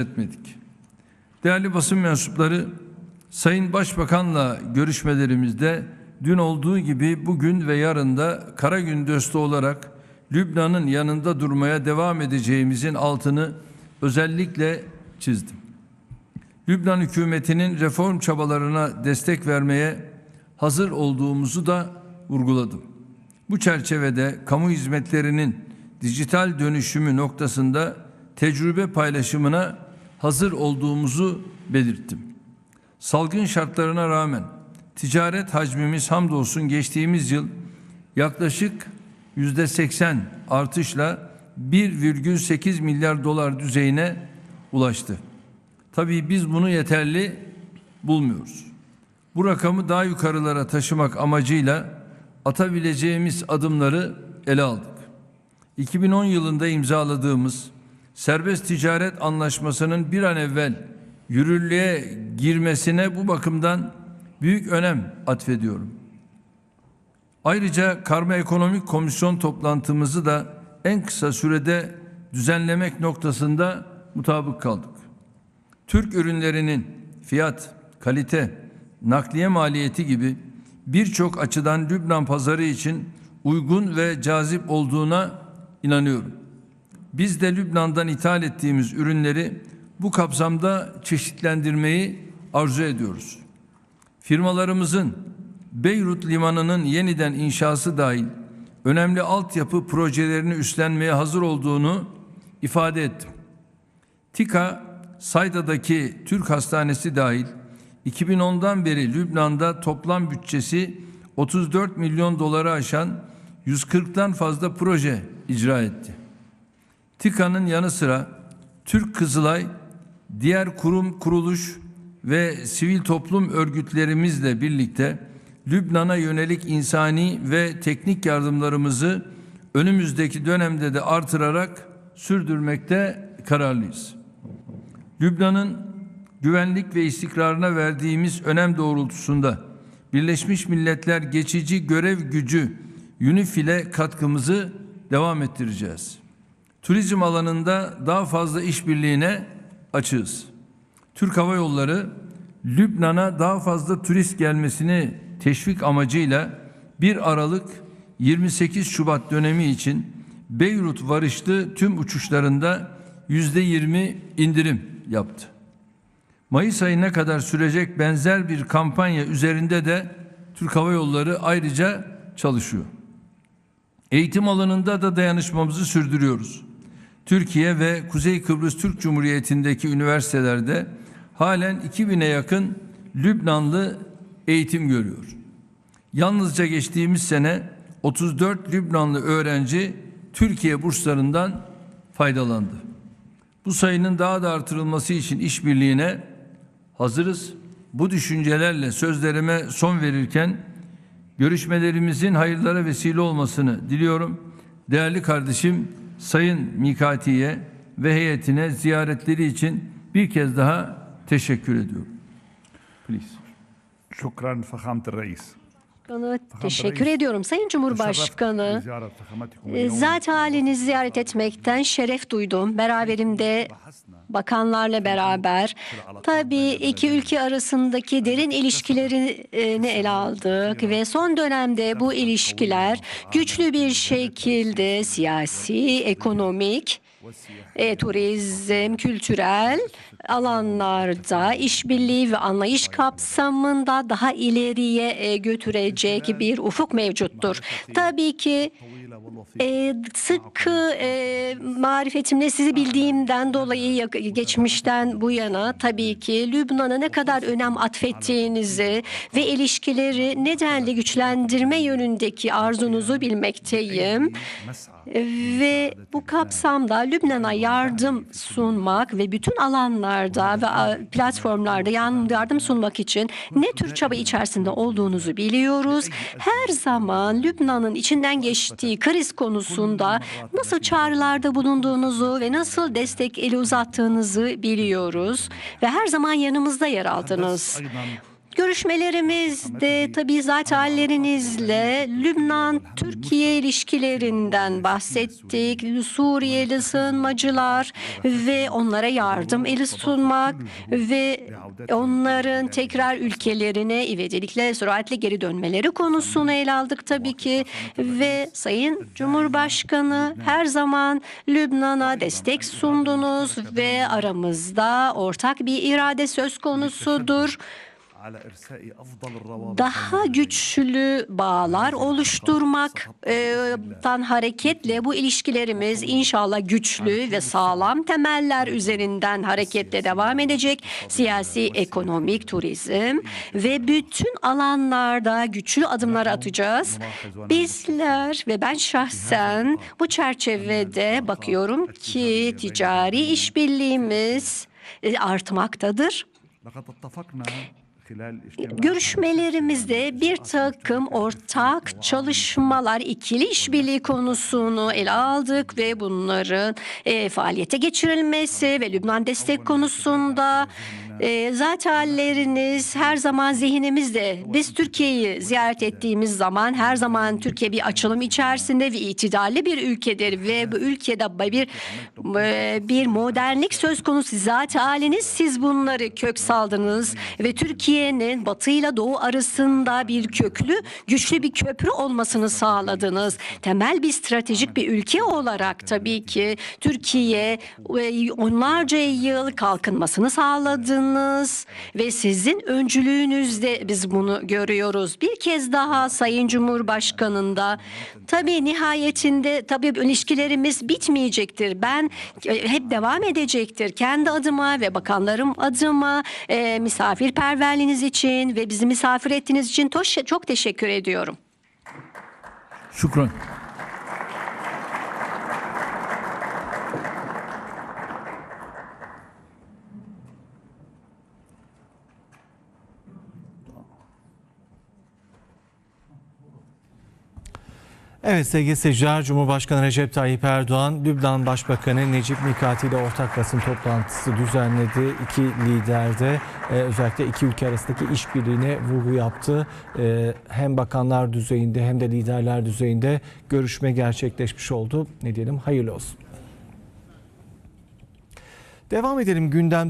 etmedik. Değerli basın mensupları, Sayın Başbakan'la görüşmelerimizde dün olduğu gibi bugün ve yarın da kara gün dostu olarak Lübnan'ın yanında durmaya devam edeceğimizin altını özellikle çizdim. Lübnan hükümetinin reform çabalarına destek vermeye hazır olduğumuzu da vurguladım. Bu çerçevede kamu hizmetlerinin dijital dönüşümü noktasında tecrübe paylaşımına hazır olduğumuzu belirttim. Salgın şartlarına rağmen ticaret hacmimiz hamdolsun geçtiğimiz yıl yaklaşık yüzde 80 artışla 1,8 milyar dolar düzeyine ulaştı. Tabii biz bunu yeterli bulmuyoruz. Bu rakamı daha yukarılara taşımak amacıyla atabileceğimiz adımları ele aldık. 2010 yılında imzaladığımız serbest ticaret anlaşmasının bir an evvel yürürlüğe girmesine bu bakımdan büyük önem atfediyorum. Ayrıca Karma Ekonomik Komisyon toplantımızı da en kısa sürede düzenlemek noktasında mutabık kaldık. Türk ürünlerinin fiyat, kalite, nakliye maliyeti gibi birçok açıdan Lübnan pazarı için uygun ve cazip olduğuna inanıyorum. Biz de Lübnan'dan ithal ettiğimiz ürünleri bu kapsamda çeşitlendirmeyi arzu ediyoruz. Firmalarımızın Beyrut limanının yeniden inşası dahil önemli altyapı projelerini üstlenmeye hazır olduğunu ifade ettim. TİKA, Sayda'daki Türk Hastanesi dahil 2010'dan beri Lübnan'da toplam bütçesi 34 milyon doları aşan 140'tan fazla proje icra etti. TİKA'nın yanı sıra Türk Kızılay, diğer kurum, kuruluş ve sivil toplum örgütlerimizle birlikte Lübnan'a yönelik insani ve teknik yardımlarımızı önümüzdeki dönemde de artırarak sürdürmekte kararlıyız. Lübnan'ın güvenlik ve istikrarına verdiğimiz önem doğrultusunda Birleşmiş Milletler geçici görev gücü UNIFIL'e katkımızı devam ettireceğiz. Turizm alanında daha fazla işbirliğine açığız. Türk Hava Yolları Lübnan'a daha fazla turist gelmesini teşvik amacıyla 1 Aralık 28 Şubat dönemi için Beyrut varışlı tüm uçuşlarında yüzde 20 indirim yaptı. Mayıs ayına kadar sürecek benzer bir kampanya üzerinde de Türk Hava Yolları ayrıca çalışıyor. Eğitim alanında da dayanışmamızı sürdürüyoruz. Türkiye ve Kuzey Kıbrıs Türk Cumhuriyeti'ndeki üniversitelerde halen 2000'e yakın Lübnanlı eğitim görüyor. Yalnızca geçtiğimiz sene 34 Lübnanlı öğrenci Türkiye burslarından faydalandı. Bu sayının daha da artırılması için işbirliğine hazırız. Bu düşüncelerle sözlerime son verirken görüşmelerimizin hayırlara vesile olmasını diliyorum. Değerli kardeşim Sayın Mikati'ye ve heyetine ziyaretleri için bir kez daha teşekkür ediyorum. Please. Şükran Fahamtı Reis. Cumhurbaşkanı teşekkür ediyorum. Sayın Cumhurbaşkanı zat halini ziyaret e, etmekten şeref duydum. Beraberimde bakanlarla beraber tabii iki ülke arasındaki derin ilişkilerini ele aldık ve son dönemde bu ilişkiler güçlü bir şekilde siyasi, ekonomik e, turizm, kültürel alanlarda işbirliği ve anlayış kapsamında daha ileriye e, götürecek bir ufuk mevcuttur. Tabii ki e, sıkı e, marifetimle sizi bildiğimden dolayı geçmişten bu yana tabii ki Lübnan'a ne kadar önem atfettiğinizi ve ilişkileri nedenli güçlendirme yönündeki arzunuzu bilmekteyim. Ve bu kapsamda Lübnan'a yardım sunmak ve bütün alanlarda ve platformlarda yardım sunmak için ne tür çaba içerisinde olduğunuzu biliyoruz. Her zaman Lübnan'ın içinden geçtiği kriz konusunda nasıl çağrılarda bulunduğunuzu ve nasıl destek eli uzattığınızı biliyoruz ve her zaman yanımızda yer aldınız. Görüşmelerimizde tabii zatallerinizle Lübnan-Türkiye ilişkilerinden bahsettik. Suriyeli sığınmacılar ve onlara yardım eli sunmak ve onların tekrar ülkelerine ivedilikle süratle geri dönmeleri konusunu ele aldık tabii ki ve Sayın Cumhurbaşkanı her zaman Lübnan'a destek sundunuz ve aramızda ortak bir irade söz konusudur daha güçlü bağlar oluşturmaktan e, hareketle bu ilişkilerimiz inşallah güçlü ve sağlam temeller üzerinden hareketle devam edecek. Siyasi, ekonomik, turizm ve bütün alanlarda güçlü adımlar atacağız. Bizler ve ben şahsen bu çerçevede bakıyorum ki ticari işbirliğimiz e, artmaktadır. Görüşmelerimizde bir takım ortak çalışmalar, ikili işbirliği konusunu ele aldık ve bunların e, faaliyete geçirilmesi ve Lübnan destek konusunda e, zaten halleriniz her zaman zihnimizde. Biz Türkiye'yi ziyaret ettiğimiz zaman her zaman Türkiye bir açılım içerisinde ve itidalli bir ülkedir ve bu ülkede bir e, bir modernlik söz konusu. Zaten haliniz siz bunları kök saldınız ve Türkiye'nin batı ile doğu arasında bir köklü, güçlü bir köprü olmasını sağladınız. Temel bir stratejik bir ülke olarak tabii ki Türkiye e, onlarca yıl kalkınmasını sağladınız ve sizin öncülüğünüzde biz bunu görüyoruz. Bir kez daha Sayın Cumhurbaşkanı'nda tabii nihayetinde tabii ilişkilerimiz bitmeyecektir. Ben e, hep devam edecektir. Kendi adıma ve bakanlarım adıma e, misafirperverliğiniz için ve bizi misafir ettiğiniz için çok teşekkür ediyorum. Şükran. Evet sevgili seyirciler Cumhurbaşkanı Recep Tayyip Erdoğan, Lübnan Başbakanı Necip Mikati ile ortak basın toplantısı düzenledi. İki lider de e, özellikle iki ülke arasındaki işbirliğine vurgu yaptı. E, hem bakanlar düzeyinde hem de liderler düzeyinde görüşme gerçekleşmiş oldu. Ne diyelim hayırlı olsun. Devam edelim gündemden.